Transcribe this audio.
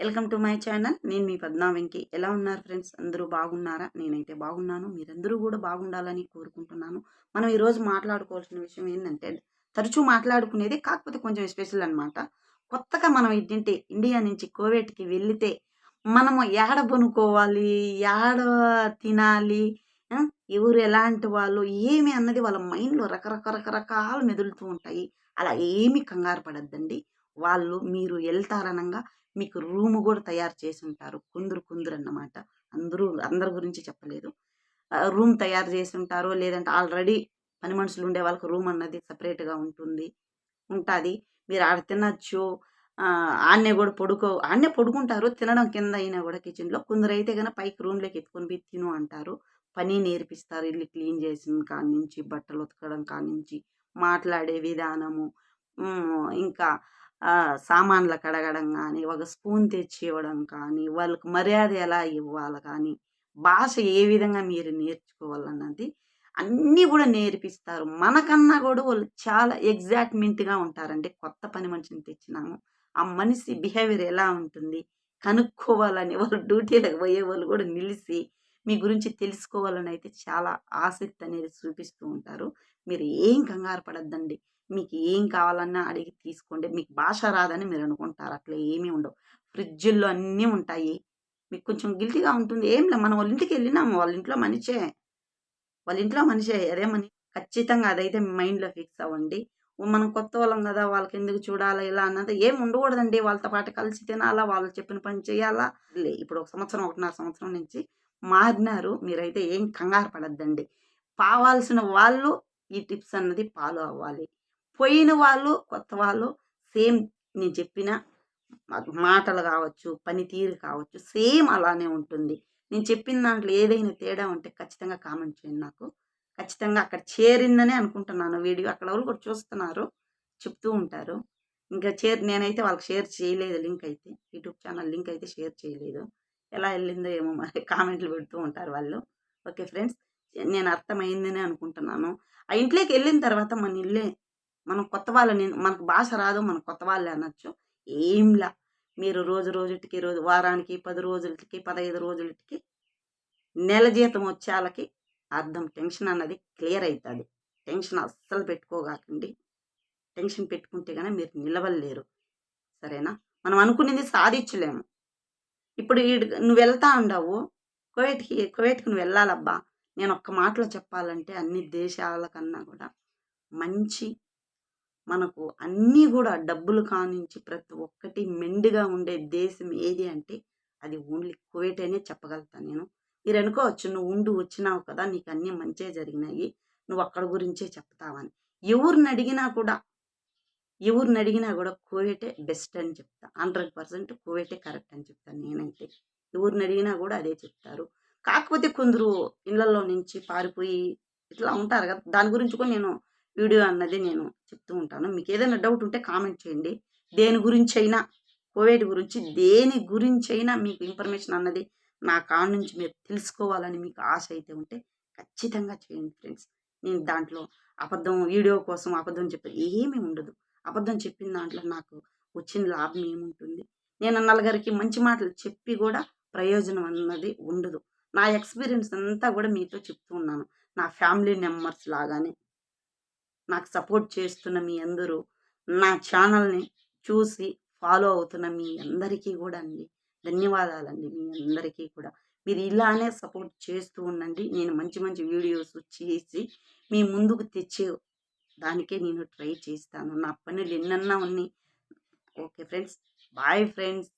Welcome to my channel. నేను మీ పద్మా వెంకి. ఎలా ఉన్నారు ఫ్రెండ్స్? అందరూ బాగున్నారా? నేనైతే బాగున్నాను. మీరందరూ కూడా బాగుండాలని కోరుకుంటున్నాను. మనం ఈరోజు మాట్లాడుకోవాల్సిన విషయం ఏంటంటే తరచూ మాట్లాడుకునేది కాకపోతే కొంచెం స్పెషల్ అనమాట కొత్తగా మనం ఏంటంటే ఇండియా నుంచి కోవిడ్కి వెళితే మనము ఏడ కొనుక్కోవాలి ఏడ తినాలి? ఎవరు ఎలాంటి వాళ్ళు? ఏమి అన్నది వాళ్ళ మైండ్లో రకరకరకరకాలు మెదులుతూ ఉంటాయి. అలా ఏమి కంగారు పడద్దండి. వాళ్ళు మీరు వెళ్తారనంగా మీకు రూమ్ కూడా తయారు చేసి ఉంటారు కుందరు కుందరు అన్నమాట. అందరూ అందరి గురించి చెప్పలేదు. రూమ్ తయారు చేసి ఉంటారు లేదంటే ఆల్రెడీ పని మనుషులు ఉండే వాళ్ళకి రూమ్ అన్నది సపరేట్గా ఉంటుంది. ఉంటుంది. మీరు ఆడ తినచ్చు. ఆడనే కూడా పడుకో ఆడనే పడుకుంటారు. తినడం కింద అయినా కూడా కిచెన్లో. కొందరు అయితే కనుక పైకి రూమ్లోకి ఎత్తుకొని పోయి తిను అంటారు. పని నేర్పిస్తారు. ఇల్లు క్లీన్ చేసిన కాడి నుంచి బట్టలు ఉతకడం కాడి నుంచి మాట్లాడే విధానము. ఇంకా సామాన్లు కడగడం కానీ ఒక స్పూన్ తెచ్చి ఇవ్వడం కానీ వాళ్ళకి మర్యాద ఎలా ఇవ్వాలి కానీ భాష ఏ విధంగా మీరు నేర్చుకోవాలన్నది అన్నీ కూడా నేర్పిస్తారు. మనకన్నా కూడా వాళ్ళు చాలా ఎగ్జాక్ట్మెంట్గా ఉంటారండి. కొత్త పని మనిషిని తెచ్చినాము ఆ మనిషి బిహేవియర్ ఎలా ఉంటుంది కనుక్కోవాలని వాళ్ళు డ్యూటీలకు పోయే వాళ్ళు కూడా నిలిచి మీ గురించి తెలుసుకోవాలని అయితే చాలా ఆసక్తి అనేది చూపిస్తూ ఉంటారు. మీరు ఏం కంగారు పడద్దండి. మీకు ఏం కావాలన్నా అడిగి తీసుకోండి. మీకు భాష రాదని మీరు అనుకుంటారు. అట్లా ఏమీ ఉండవు. ఫ్రిడ్జ్లో అన్నీ ఉంటాయి. మీకు కొంచెం గిల్టీగా ఉంటుంది. ఏం లే మనం వాళ్ళ ఇంటికి వెళ్ళినాము. వాళ్ళ ఇంట్లో మనిషే. వాళ్ళ ఇంట్లో మనిషే. అదే మని ఖచ్చితంగా అదైతే మీ మైండ్లో ఫిక్స్ అవ్వండి. మనం కొత్త వాళ్ళం కదా వాళ్ళకి ఎందుకు చూడాలా ఇలా అన్నది ఏం ఉండకూడదండి. వాళ్ళతో పాటు కలిసి తినాలా వాళ్ళు చెప్పిన పని చేయాలా? లే ఇప్పుడు ఒక సంవత్సరం ఒకటిన్నర సంవత్సరం నుంచి మారినారు. మీరైతే ఏం కంగారు పడద్దండి. పావాల్సిన వాళ్ళు ఈ టిప్స్ అన్నది ఫాలో అవ్వాలి. పోయిన వాళ్ళు కొత్త వాళ్ళు సేమ్ నేను చెప్పిన మాటలు కావచ్చు పనితీరు కావచ్చు సేమ్ అలానే ఉంటుంది. నేను చెప్పిన దాంట్లో ఏదైనా తేడా ఉంటే ఖచ్చితంగా కామెంట్ చేయండి నాకు. ఖచ్చితంగా అక్కడ చేరిందనే అనుకుంటున్నాను. వీడియో అక్కడ వాళ్ళు కూడా చూస్తున్నారు చెప్తూ ఉంటారు. ఇంకా షేర్ నేనైతే వాళ్ళకి షేర్ చేయలేదు లింక్ అయితే. యూట్యూబ్ ఛానల్ లింక్ అయితే షేర్ చేయలేదు. ఎలా వెళ్ళిందో ఏమో మరి కామెంట్లు పెడుతూ ఉంటారు వాళ్ళు. ఓకే ఫ్రెండ్స్ నేను అర్థమైందని అనుకుంటున్నాను. ఆ ఇంట్లోకి వెళ్ళిన తర్వాత మన ఇల్లే మనం కొత్త వాళ్ళని మనకు భాష రాదు మన కొత్త వాళ్ళే అనొచ్చు. ఏంలా మీరు రోజు రోజుటికి రోజు వారానికి పది రోజులకి పదహైదు రోజులకి నెల జీతం వచ్చేళ్ళకి అర్థం టెన్షన్ అన్నది క్లియర్ అవుతుంది టెన్షన్ అస్సలు పెట్టుకోగాకండి. టెన్షన్ పెట్టుకుంటే కానీ మీరు నిలవలేరు సరేనా? మనం అనుకునేది సాధించలేము. ఇప్పుడు ఈడు నువ్వు వెళ్తా ఉండవు కువైట్కి కువైట్కి నువ్వు వెళ్ళాలబ్బా. నేను ఒక్క మాటలో చెప్పాలంటే అన్ని దేశాల కన్నా కూడా మంచి మనకు అన్నీ కూడా డబ్బులు కానించి ప్రతి ఒక్కటి మెండుగా ఉండే దేశం ఏది అంటే అది ఓన్లీ కువైట్ అనే చెప్పగలుగుతాను నేను. మీరు అనుకోవచ్చు నువ్వు ఉండి వచ్చినావు కదా నీకు అన్నీ మంచిగా జరిగినాయి. నువ్వు అక్కడ గురించే చెప్తావని. ఎవరిని అడిగినా కూడా ఎవరిని అడిగినా కూడా కువైటే బెస్ట్ అని చెప్తా. హండ్రెడ్ పర్సెంట్ కువైటే కరెక్ట్ అని చెప్తాను నేనైతే. ఎవరిని అడిగినా కూడా అదే చెప్తారు. కాకపోతే కొందరు ఇళ్ళలో నుంచి పారిపోయి ఇట్లా ఉంటారు కదా దాని గురించి కూడా నేను వీడియో అన్నది నేను చెప్తూ ఉంటాను. మీకు ఏదైనా డౌట్ ఉంటే కామెంట్ చేయండి. దేని గురించి అయినా కోవిడ్ గురించి దేని గురించి అయినా మీకు ఇన్ఫర్మేషన్ అన్నది నా కాడ నుంచి మీరు తెలుసుకోవాలని మీకు ఆశ అయితే ఉంటే ఖచ్చితంగా చేయండి ఫ్రెండ్స్. నేను దాంట్లో అబద్ధం వీడియో కోసం అబద్ధం చెప్పేది ఏమీ ఉండదు. అబద్ధం చెప్పిన దాంట్లో నాకు వచ్చిన లాభం ఏముంటుంది? నేను నలుగురికి మంచి మాటలు చెప్పి కూడా ప్రయోజనం అన్నది ఉండదు. నా ఎక్స్పీరియన్స్ అంతా కూడా మీతో చెప్తూ ఉన్నాను. నా ఫ్యామిలీ మెంబర్స్ లాగానే. నాకు సపోర్ట్ చేస్తున్న మీ అందరూ నా ఛానల్ని చూసి ఫాలో అవుతున్న మీ అందరికీ కూడా అండి. ధన్యవాదాలండి మీ అందరికీ కూడా. మీరు ఇలానే సపోర్ట్ చేస్తూ ఉండండి. నేను మంచి మంచి వీడియోస్ చేసి మీ ముందుకు తెచ్చే దానికే నేను ట్రై చేస్తాను. నా పనులు ఎన్నన్నా ఉన్నాయి ఓకే ఫ్రెండ్స్. Bye friends.